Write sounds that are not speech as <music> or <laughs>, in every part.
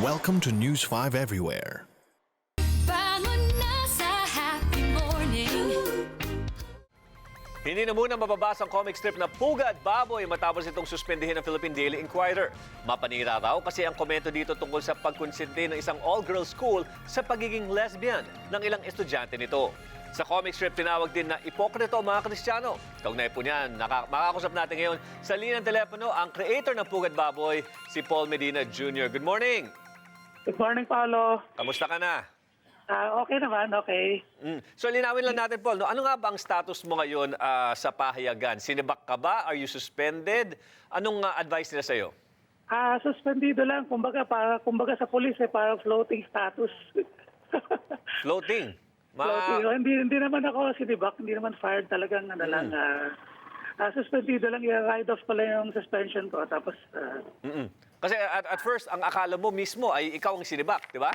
Welcome to News 5 Everywhere. Hindi na muna mababasa ang comic strip na Puga at Baboy matapos itong suspendihin ng Philippine Daily Inquirer. Mapanira raw kasi ang komento dito tungkol sa pagkonsinti ng isang all-girls school sa pagiging lesbian ng ilang estudyante nito. Sa comic strip, tinawag din na ipokrito ang mga Kristiyano. Kaugnay po niyan, naka- makakusap natin ngayon sa linya ng telepono ang creator ng Puga at Baboy, si Paul Medina Jr. Good morning! Good morning, Paolo. Kamusta ka na? Ah, okay naman, okay. Mm. So linawin lang natin, Paul, no? ano nga ba ang status mo ngayon ah, sa pahayagan? Sinibak ka ba? Are you suspended? Anong ah, advice nila sa'yo? Ah, suspendido lang. Kumbaga, para, kumbaga sa police, eh, para floating status. <laughs> Floating. Ma- floating. Oh, hindi, hindi naman ako sinibak, hindi naman fired talagang ano lang. ah, ah, suspendido lang, i-ride off pala yung suspension ko. Tapos, ah, Mm-mm. Kasi at, at first, ang akala mo mismo ay ikaw ang sinibak, di ba?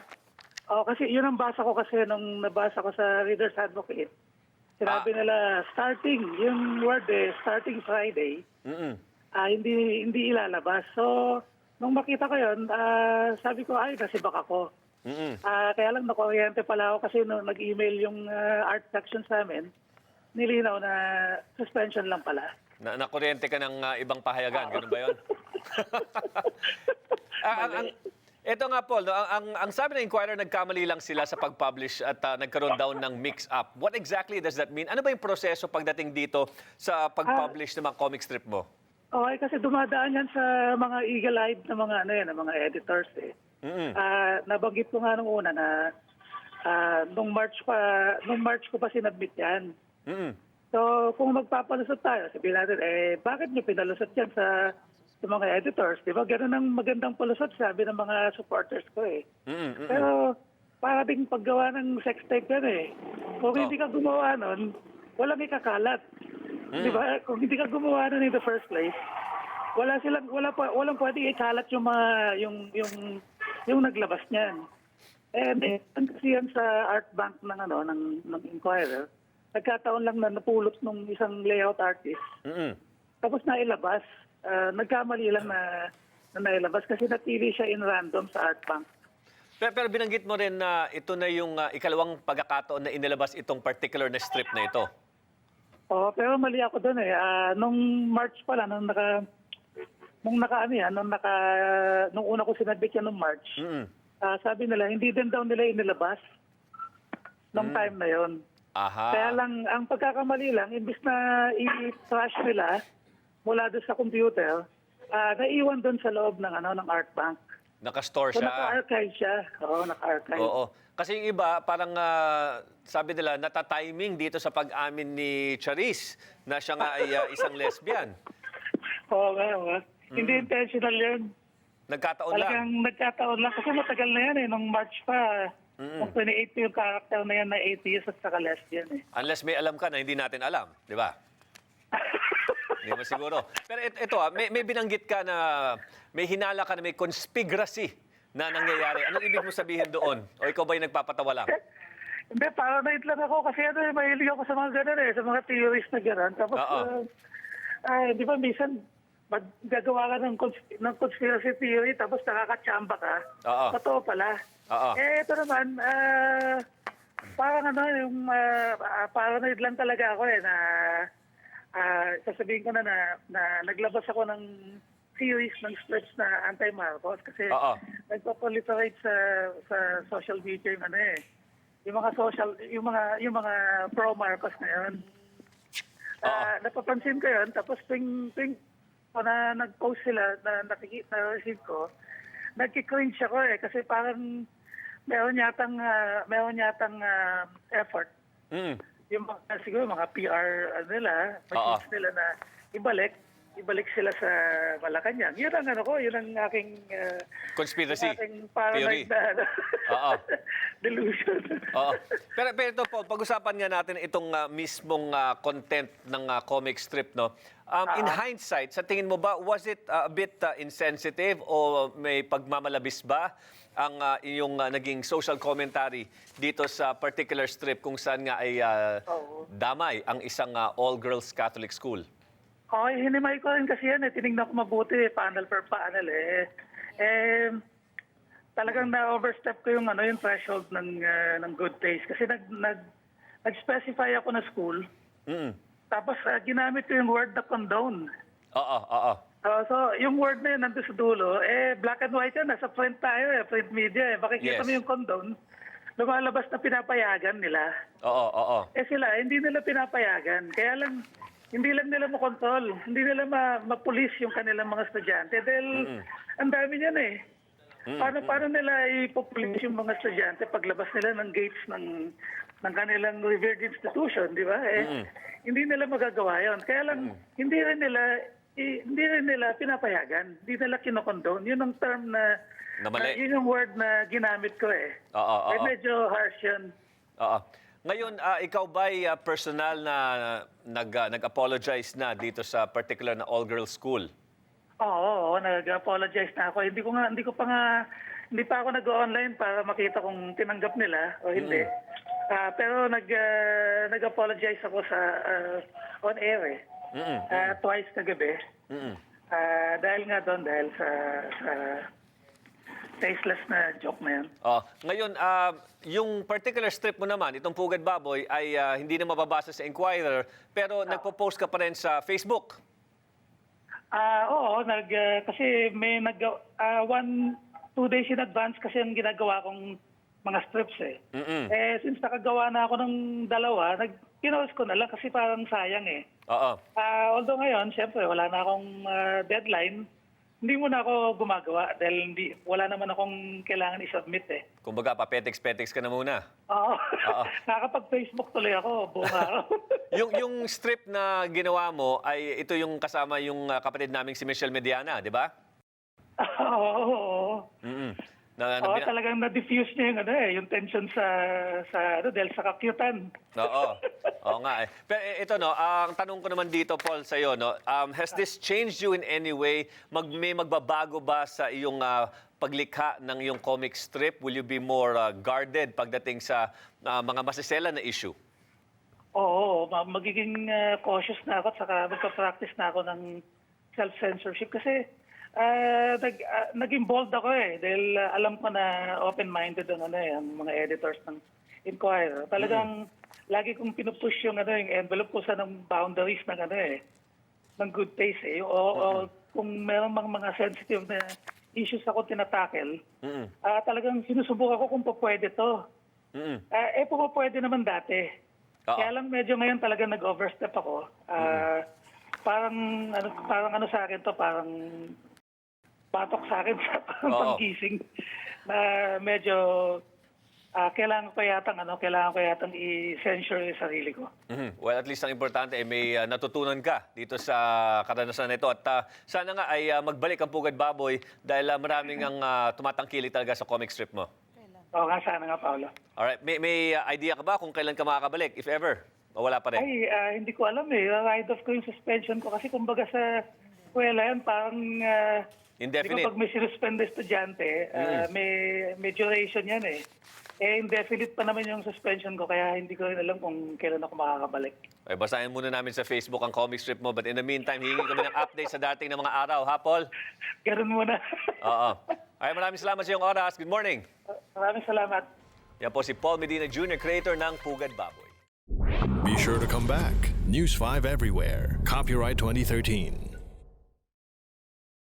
oh, kasi yun ang basa ko kasi nung nabasa ko sa Reader's Advocate. Sinabi Ah. nila, starting, yung word eh, starting Friday, Mm-mm. ah, hindi hindi ilalabas. So, nung makita ko yun, ah, sabi ko, ay, nasibak ako. Mm-mm. Ah, kaya lang nakuryente pala ako kasi nung nag-email yung ah, art section sa amin, nilinaw na suspension lang pala. Na nakuryente ka ng ah, ibang pahayagan, ganun ba yun? <laughs> Ah, ang, ang, ito nga, Paul, no, ang, ang, ang sabi ng Inquirer, nagkamali lang sila sa pag-publish at ah, nagkaroon daw ng mix-up. What exactly does that mean? Ano ba yung proseso pagdating dito sa pag-publish ng mga comic strip mo? Okay, kasi dumadaan yan sa mga eagle-eyed na mga ano yan, na mga editors eh. Mm-mm. Ah, nabanggit ko nga nung una na ah, nung March pa nung March ko pa sinabmit yan. Mm-mm. So, kung magpapalusot tayo, sabihin natin, eh, bakit nyo pinalusot yan sa, sa mga editors? Di ba? Ganun ang magandang palusot, sabi ng mga supporters ko eh. Mm-mm. Pero, para ding paggawa ng sex tape yan eh. Kung hindi ka gumawa nun, walang ikakalat. Di ba? Kung hindi ka gumawa nun in the first place, wala silang wala pa walang pwedeng ikalat yung mga yung yung yung naglabas niyan. And eh, ang kasi yan sa art bank ng ano ng ng Inquirer, nagkataon lang na napulot ng isang layout artist Mm-mm. tapos nailabas. Ah, nagkamali lang na, na nailabas kasi natili siya in random sa art bank. Pero, pero binanggit mo rin na ito na yung ah, ikalawang pagkakataon na inilabas itong particular na strip na ito. Oo, pero mali ako doon eh. Ah, nung March pala, nung naka nung naka ano yan, nung naka nung una ko sinabit yan nung March. Mm-mm. ah, sabi nila hindi din daw nila inilabas nung time na yon. Aha. Kaya lang ang pagkakamali lang imbis na i-trash nila mula doon sa computer, ah, naiwan doon sa loob ng ano ng art bank. Nakastore So siya. naka-archive siya. Oo, naka-archive. Oo. Kasi yung iba, parang ah, sabi nila, natatiming dito sa pag-amin ni Charis na siya nga ay ah, isang lesbian. <laughs> Oo nga, nga. Hindi intentional yun. Nagkataon lang. Talagang nagkataon lang. Kasi matagal na yan eh. Nung March pa. Nung 28 yung character na yan na atheist at saka lesbian eh. Unless may alam ka na hindi natin alam, di ba? Hindi mo siguro. Pero it- ito, ah, may, may binanggit ka na may hinala ka na may conspiracy na nangyayari. Anong ibig mo sabihin doon? O ikaw ba yung nagpapatawa lang? Hindi, paranoid lang ako kasi ano eh, mahilig ako sa mga ganun eh, sa mga theories na gano'n. Tapos, Oo. ah, ah, di ba minsan, mag- gagawa ka ng, cons- ng conspiracy theory tapos nakakatsamba ka. Oo. Totoo pala. Oo. Eh, ito naman, ah, parang ano, yung ah, ah, paranoid lang talaga ako eh, na ah, sasabihin ko na, na na naglabas ako ng series ng scripts na anti-Marcos kasi Oo. nagpo-proliferate sa sa social media yung ano eh. Yung mga social, yung mga yung mga pro Marcos na yun. Ah, napapansin ko yun, tapos tuwing, tuwing o na nag-post sila na nakikita na receive ko, nagki-cringe ako eh kasi parang meron yatang ah, meron yatang ah, effort Mm. Yung mga siguro mga PR ano nila, machines nila na ibalik ibalik sila sa Malacanang. Yun ang ano ko, yun ang aking uh, Conspiracy. aking paranoid Theory. na Oo. <laughs> delusion. Oo. Pero, pero ito, Paul, pag-usapan nga natin itong ah, mismong ah, content ng ah, comic strip, no? Um, in hindsight, sa tingin mo ba, was it ah, a bit ah, insensitive o may pagmamalabis ba ang ah, iyong ah, naging social commentary dito sa particular strip kung saan nga ay ah, Oo. damay ang isang ah, all-girls Catholic school? Okay, hinimay ko rin kasi yan eh. Tinignan ko mabuti, panel per panel eh. Eh, talagang na-overstep ko yung ano yung threshold ng ah, ng good taste kasi nag nag nag-specify ako na school. Mm. Tapos ah, ginamit ko yung word na condone. Oo, oo. Ah, so, yung word na yun nandun sa dulo, eh, black and white yun. Nasa print tayo eh, print media eh. Makikita Yes. mo yung condone, lumalabas na pinapayagan nila. Oo, oo. Eh sila, hindi nila pinapayagan. Kaya lang, hindi lang nila makontrol. Hindi nila ma- mapulis yung kanilang mga estudyante. Dahil ang dami niyan eh. Paano, paano nila ipopulis yung mga estudyante paglabas nila ng gates ng ng kanilang revered institution, di ba? Eh, hindi nila magagawa yon. Kaya lang, hindi rin nila i- hindi rin nila pinapayagan. Hindi nila kinokondone. Yun ang term na, Na mali. yun yung word na ginamit ko eh. Oo, Eh, oo. medyo harsh yun. Oo. Ngayon, ah, ikaw ba'y ah, personal na nag, ah, nag-apologize na dito sa particular na all-girls school? Oo, oo, nag-apologize na ako. Hindi ko nga hindi ko pa nga hindi pa ako nag-online para makita kung tinanggap nila o hindi. Ah, pero nag ah, nag-apologize ako sa ah, on air eh. Mm-mm. Ah, twice kagabi. Mm-mm. Ah, dahil nga doon dahil sa sa tasteless na joke na yun. Oh, ngayon, ah, yung particular strip mo naman, itong Pugad Baboy, ay ah, hindi na mababasa sa Inquirer, pero nagpo-post ka pa rin sa Facebook. Ah, oo, nag ah, kasi may nag ah, one two days in advance kasi ang ginagawa kong mga strips eh. Mm-mm. Eh since nakagawa na ako ng dalawa, nag pinost ko na lang kasi parang sayang eh. Oo. Ah, although ngayon, syempre wala na akong ah, deadline. Hindi mo na ako gumagawa dahil hindi wala naman akong kailangan i-submit eh. Kumbaga, papetex-petex ka na muna. Oo. Oo. <laughs> Nakakapag-Facebook tuloy ako buong <laughs> araw. yung, yung strip na ginawa mo, ay ito yung kasama yung ah, kapatid naming si Michelle Mediana, di ba? <laughs> Oo. oo. Mm-mm. Na, na, Oo, bina- talagang na-diffuse niya yung, ano, eh, yung tension sa, sa ano, dahil sa kakyutan. Oo. <laughs> Oo nga eh. Pero eh, ito no, ang tanong ko naman dito Paul sa iyo no, um, has this changed you in any way? Mag may magbabago ba sa iyong ah, paglikha ng iyong comic strip? Will you be more ah, guarded pagdating sa ah, mga masisela na issue? Oo, ma- magiging uh, cautious na ako at saka magpa-practice na ako ng self-censorship kasi uh, nag, uh, naging bold ako eh dahil uh, alam ko na open-minded ang, ano, eh, ang mga editors ng Inquirer. Talagang lagi kong pinupush yung, ano, yung envelope ko sa ng boundaries ng, ano, eh, ng good taste eh. O, o kung meron mga, mga sensitive na issues ako tinatakel, Mm. ah, talagang sinusubukan ko kung pwede to. Mm. Ah, eh, po pwede naman dati. Oo. Kaya lang medyo ngayon talaga nag-overstep ako. Ah, Parang ano parang ano sa akin to, parang patok sa akin sa <laughs> panggising na medyo ah, kailangan ko yatang ano, kailangan ko yatang i-censure yung sarili ko. Mhm. Well, at least ang importante ay may ah, natutunan ka dito sa karanasan na ito. At ah, sana nga ay ah, magbalik ang Pugad Baboy dahil ah, maraming ang ah, tumatangkilik talaga sa comic strip mo. Oo nga, sana nga, Paolo. Alright, may, may ah, idea ka ba kung kailan ka makakabalik, if ever? O wala pa rin? Ay, ah, hindi ko alam eh. Ride off ko yung suspension ko kasi kumbaga sa eskwela yan, parang... ah, Indefinite. Di ba pag may sinuspend na estudyante, ah, may, may duration yan eh. Eh, indefinite pa naman yung suspension ko, kaya hindi ko rin alam kung kailan ako makakabalik. Ay, basahin muna namin sa Facebook ang comic strip mo. But in the meantime, hihingi kami ng update sa dating ng mga araw. Ha, Paul? <laughs> Ganun muna. Oo. Ay, maraming salamat sa iyong oras. Good morning. Maraming salamat. Yan po si Paul Medina Jr., creator ng Pugad Baboy. Be sure to come back. News 5 everywhere. Copyright 2013.